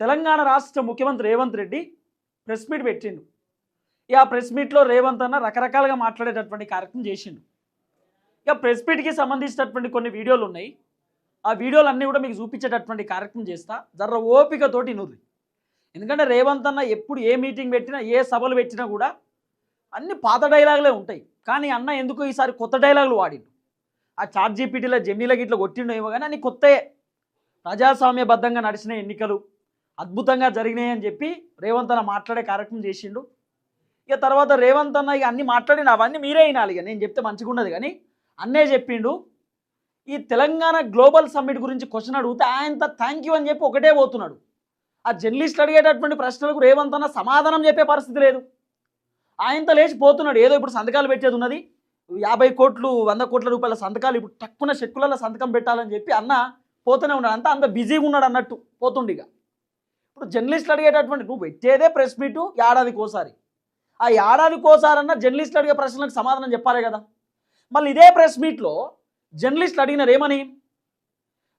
తెలంగాణ రాష్ట్ర ముఖ్యమంత్రి Revanth Reddy press meet పెట్టిండు. ఇక ఆ ప్రెస్ మీట్లో రేవంత్ అన్న రకరకాలుగా మాట్లాడేటటువంటి కార్యక్రమం చేసిండు. ఇక ప్రెస్ మీట్కి సంబంధించినటువంటి కొన్ని వీడియోలు ఉన్నాయి. ఆ వీడియోలు అన్నీ కూడా మీకు చూపించేటటువంటి కార్యక్రమం చేస్తా. జర్ర ఓపికతోటి నుర్రి ఎందుకంటే రేవంత్ అన్న ఎప్పుడు ఏ మీటింగ్ పెట్టినా ఏ సభలు పెట్టినా కూడా అన్ని పాత డైలాగులే ఉంటాయి. కానీ అన్న ఎందుకు ఈసారి కొత్త డైలాగులు వాడిండు. ఆ చాట్ జీపీటీలో జెమినీలో గిట్ల కొట్టిండో ఏమో కానీ అన్ని కొత్తయే ప్రజాస్వామ్యబద్ధంగా నడిచిన ఎన్నికలు. అద్భుతంగా జరిగినాయి అని చెప్పి రేవంత్ అన్న మాట్లాడే కార్యక్రమం చేసిండు. ఇక తర్వాత రేవంత్ అన్న ఇక అన్ని మాట్లాడిన అవన్నీ మీరే వినాలి ఇక. నేను చెప్తే మంచిగా ఉండదు కానీ అన్నే చెప్పిండు. ఈ తెలంగాణ గ్లోబల్ సమ్మిట్ గురించి క్వశ్చన్ అడిగితే ఆయనంత థ్యాంక్ యూ అని చెప్పి ఒకటే పోతున్నాడు. ఆ జర్నలిస్ట్ అడిగేటటువంటి ప్రశ్నలకు రేవంత్ అన్న సమాధానం చెప్పే పరిస్థితి లేదు. ఆయనంత లేచి పోతున్నాడు. ఏదో ఇప్పుడు సంతకాలు పెట్టేది ఉన్నది. యాభై కోట్లు వంద కోట్ల రూపాయల సంతకాలు ఇప్పుడు తక్కువ చెక్కులలో సంతకం పెట్టాలని చెప్పి అన్న పోతూనే ఉన్నాడు. అంతా అంత బిజీగా ఉన్నాడు అన్నట్టు పోతుండిగా ఇప్పుడు జర్నలిస్టులు అడిగేటటువంటి నువ్వు పెట్టేదే ప్రెస్ మీటు ఏడాదికోసారి ఆ ఏడాదికి ఓసారన్న జర్నలిస్టులు అడిగే ప్రశ్నలకు సమాధానం చెప్పాలి కదా. మళ్ళీ ఇదే ప్రెస్ మీట్లో జర్నలిస్టులు అడిగినారు ఏమని?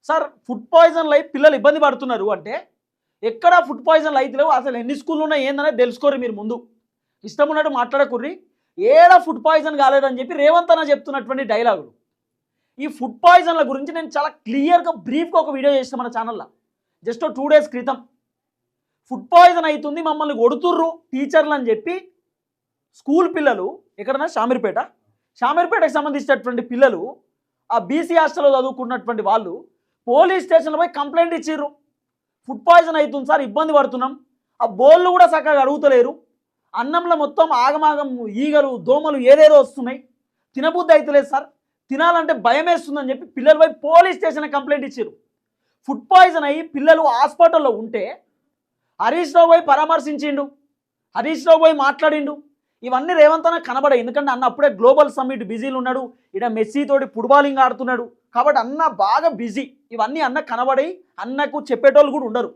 సార్ ఫుడ్ పాయిజన్ లై పిల్లలు ఇబ్బంది పడుతున్నారు అంటే ఎక్కడ ఫుడ్ పాయిజన్ అయితే లేవు అసలు ఎన్ని స్కూళ్ళు ఉన్నాయి ఏందనేది తెలుసుకోరు మీరు ముందు. ఇష్టం ఉన్నట్టు మాట్లాడకుర్రి. ఏడ ఫుడ్ పాయిజన్ కాలేదని చెప్పి రేవంత్ అన్న చెప్తున్నటువంటి డైలాగులు. ఈ ఫుడ్ పాయిజన్ల గురించి నేను చాలా క్లియర్గా బ్రీఫ్గా ఒక వీడియో చేసిన మన ఛానల్లో. జస్ట్ టూ డేస్ క్రితం. ఫుడ్ పాయిజన్ అవుతుంది మమ్మల్ని కొడుతుర్రు టీచర్లు అని చెప్పి స్కూల్ పిల్లలు ఎక్కడన్నా షామీర్పేట? షామీర్పేటకు సంబంధించినటువంటి పిల్లలు ఆ బీసీ హాస్టల్లో చదువుకున్నటువంటి వాళ్ళు పోలీస్ స్టేషన్లో పోయి కంప్లైంట్ ఇచ్చిర్రు. ఫుడ్ పాయిజన్ అవుతుంది సార్ ఇబ్బంది పడుతున్నాం. ఆ బోళ్ళు కూడా చక్కగా అడుగుతలేరు. అన్నంలో మొత్తం ఆగమాగం ఈగలు దోమలు ఏదేదో వస్తున్నాయి. తినబుద్ధి అవుతలేదు సార్. తినాలంటే భయం వేస్తుందని చెప్పి పిల్లలు పోయి పోలీస్ స్టేషన్ కంప్లైంట్ ఇచ్చారు ఫుడ్ పాయిజన్ అయ్యి పిల్లలు హాస్పిటల్లో ఉంటే హరీష్ రావు పోయి పరామర్శించిండు. హరీష్ రావు పోయి మాట్లాడిండు. ఇవన్నీ రేవంత్ కనబడే కనబడాయి ఎందుకంటే అన్న అప్పుడే గ్లోబల్ సమ్మిట్ బిజీలు ఉన్నాడు. ఇక్కడ మెస్సీతోటి ఫుట్బాలింగ్ ఆడుతున్నాడు. కాబట్టి అన్న బాగా బిజీ. ఇవన్నీ అన్న కనబడాయి అన్నకు చెప్పేటోళ్ళు కూడా ఉండరు.